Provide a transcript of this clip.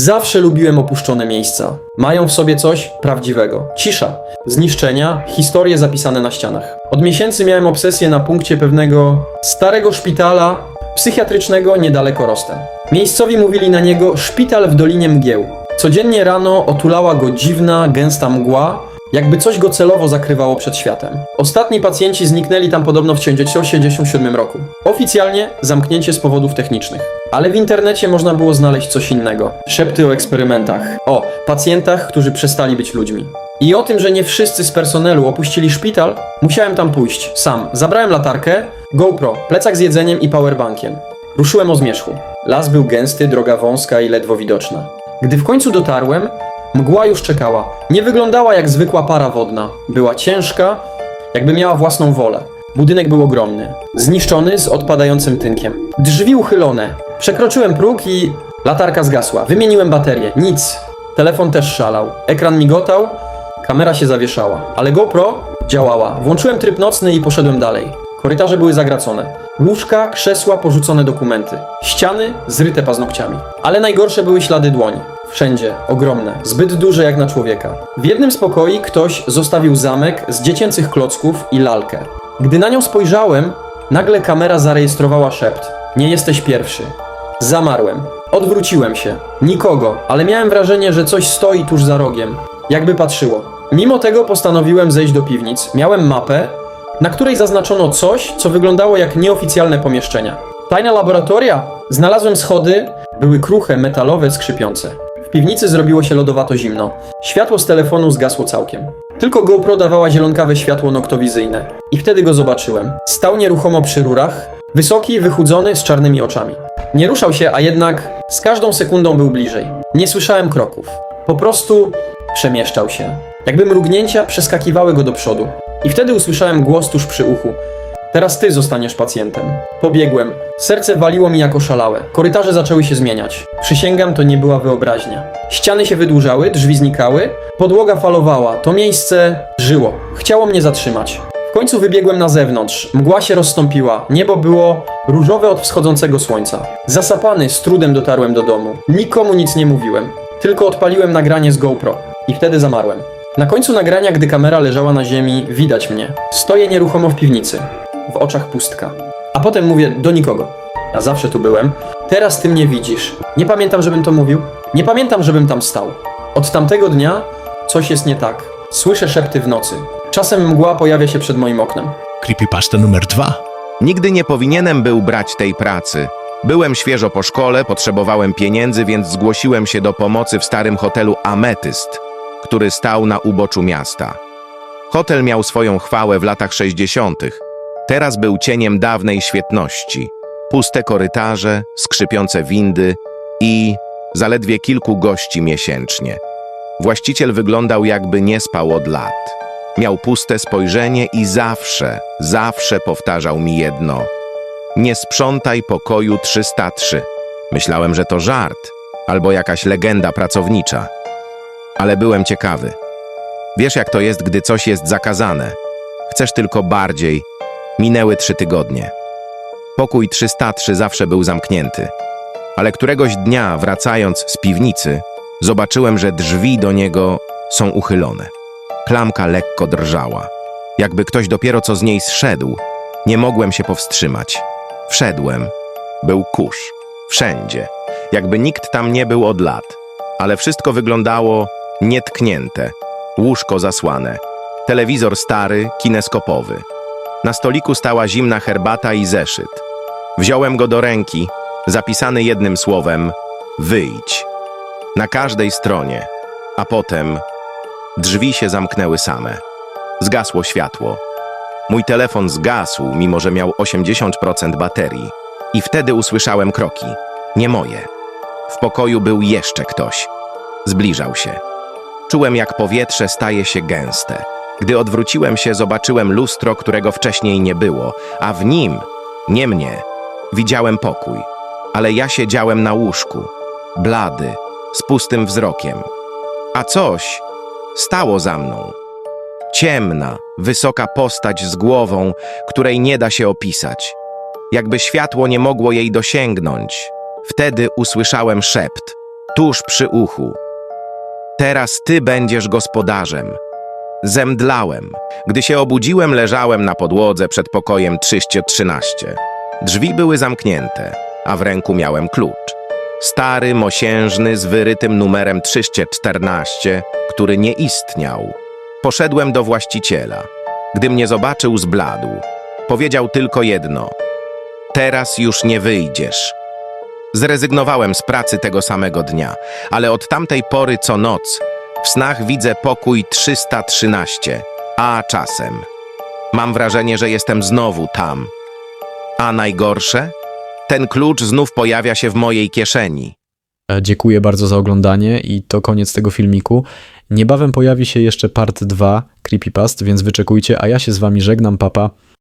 Zawsze lubiłem opuszczone miejsca. Mają w sobie coś prawdziwego. Cisza, zniszczenia, historie zapisane na ścianach. Od miesięcy miałem obsesję na punkcie pewnego starego szpitala psychiatrycznego niedaleko Rosten. Miejscowi mówili na niego szpital w Dolinie Mgieł. Codziennie rano otulała go dziwna, gęsta mgła, jakby coś go celowo zakrywało przed światem. Ostatni pacjenci zniknęli tam podobno w 1987 roku. Oficjalnie zamknięcie z powodów technicznych. Ale w internecie można było znaleźć coś innego. Szepty o eksperymentach. O pacjentach, którzy przestali być ludźmi. I o tym, że nie wszyscy z personelu opuścili szpital, musiałem tam pójść, sam. Zabrałem latarkę, GoPro, plecak z jedzeniem i powerbankiem. Ruszyłem o zmierzchu. Las był gęsty, droga wąska i ledwo widoczna. Gdy w końcu dotarłem, mgła już czekała. Nie wyglądała jak zwykła para wodna. Była ciężka, jakby miała własną wolę. Budynek był ogromny, zniszczony z odpadającym tynkiem. Drzwi uchylone. Przekroczyłem próg i latarka zgasła. Wymieniłem baterię. Nic. Telefon też szalał. Ekran migotał, kamera się zawieszała. Ale GoPro działała. Włączyłem tryb nocny i poszedłem dalej. Korytarze były zagracone. Łóżka, krzesła, porzucone dokumenty. Ściany zryte paznokciami. Ale najgorsze były ślady dłoni. Wszędzie, ogromne, zbyt duże jak na człowieka. W jednym z pokoi ktoś zostawił zamek z dziecięcych klocków i lalkę. Gdy na nią spojrzałem, nagle kamera zarejestrowała szept. Nie jesteś pierwszy. Zamarłem. Odwróciłem się. Nikogo, ale miałem wrażenie, że coś stoi tuż za rogiem. Jakby patrzyło. Mimo tego postanowiłem zejść do piwnic. Miałem mapę, na której zaznaczono coś, co wyglądało jak nieoficjalne pomieszczenia. Tajne laboratoria? Znalazłem schody, były kruche, metalowe, skrzypiące. W piwnicy zrobiło się lodowato zimno. Światło z telefonu zgasło całkiem. Tylko GoPro dawała zielonkawe światło noktowizyjne. I wtedy go zobaczyłem. Stał nieruchomo przy rurach, wysoki, wychudzony, z czarnymi oczami. Nie ruszał się, a jednak z każdą sekundą był bliżej. Nie słyszałem kroków. Po prostu przemieszczał się. Jakby mrugnięcia przeskakiwały go do przodu. I wtedy usłyszałem głos tuż przy uchu. Teraz ty zostaniesz pacjentem. Pobiegłem. Serce waliło mi jak oszalałe. Korytarze zaczęły się zmieniać. Przysięgam, to nie była wyobraźnia. Ściany się wydłużały, drzwi znikały, podłoga falowała. To miejsce żyło. Chciało mnie zatrzymać. W końcu wybiegłem na zewnątrz. Mgła się rozstąpiła. Niebo było różowe od wschodzącego słońca. Zasapany, z trudem dotarłem do domu. Nikomu nic nie mówiłem. Tylko odpaliłem nagranie z GoPro. I wtedy zamarłem. Na końcu nagrania, gdy kamera leżała na ziemi, widać mnie. Stoję nieruchomo w piwnicy. W oczach pustka. A potem mówię do nikogo. Ja zawsze tu byłem. Teraz ty mnie widzisz. Nie pamiętam, żebym to mówił. Nie pamiętam, żebym tam stał. Od tamtego dnia coś jest nie tak. Słyszę szepty w nocy. Czasem mgła pojawia się przed moim oknem. Creepypasta numer dwa. Nigdy nie powinienem był brać tej pracy. Byłem świeżo po szkole, potrzebowałem pieniędzy, więc zgłosiłem się do pomocy w starym hotelu Ametyst, który stał na uboczu miasta. Hotel miał swoją chwałę w latach 60. Teraz był cieniem dawnej świetności. Puste korytarze, skrzypiące windy i zaledwie kilku gości miesięcznie. Właściciel wyglądał jakby nie spał od lat. Miał puste spojrzenie i zawsze, zawsze powtarzał mi jedno. Nie sprzątaj pokoju 303. Myślałem, że to żart albo jakaś legenda pracownicza. Ale byłem ciekawy. Wiesz, jak to jest, gdy coś jest zakazane. Chcesz tylko bardziej. Minęły trzy tygodnie. Pokój 303 zawsze był zamknięty. Ale któregoś dnia, wracając z piwnicy, zobaczyłem, że drzwi do niego są uchylone. Klamka lekko drżała. Jakby ktoś dopiero co z niej zszedł. Nie mogłem się powstrzymać. Wszedłem. Był kurz. Wszędzie. Jakby nikt tam nie był od lat. Ale wszystko wyglądało nietknięte. Łóżko zasłane. Telewizor stary, kineskopowy. Na stoliku stała zimna herbata i zeszyt. Wziąłem go do ręki, zapisany jednym słowem wyjdź. Na każdej stronie. A potem Drzwi się zamknęły same. Zgasło światło. Mój telefon zgasł, mimo że miał 80% baterii. I wtedy usłyszałem kroki. Nie moje. W pokoju był jeszcze ktoś. Zbliżał się. Czułem, jak powietrze staje się gęste. Gdy odwróciłem się, zobaczyłem lustro, którego wcześniej nie było, a w nim, nie mnie, widziałem pokój. Ale ja siedziałem na łóżku, blady, z pustym wzrokiem. A coś stało za mną. Ciemna, wysoka postać z głową, której nie da się opisać. Jakby światło nie mogło jej dosięgnąć. Wtedy usłyszałem szept. tuż przy uchu. Teraz ty będziesz gospodarzem. Zemdlałem. Gdy się obudziłem, leżałem na podłodze przed pokojem 313. Drzwi były zamknięte, a w ręku miałem klucz. Stary, mosiężny, z wyrytym numerem 314, który nie istniał. Poszedłem do właściciela. Gdy mnie zobaczył, zbladł. Powiedział tylko jedno: Teraz już nie wyjdziesz. Zrezygnowałem z pracy tego samego dnia, ale od tamtej pory co noc w snach widzę pokój 313, a czasem mam wrażenie, że jestem znowu tam. A najgorsze? Ten klucz znów pojawia się w mojej kieszeni. E, Dziękuję bardzo za oglądanie i to koniec tego filmiku. Niebawem pojawi się jeszcze part 2 Creepypast, więc wyczekujcie, a ja się z wami żegnam, papa.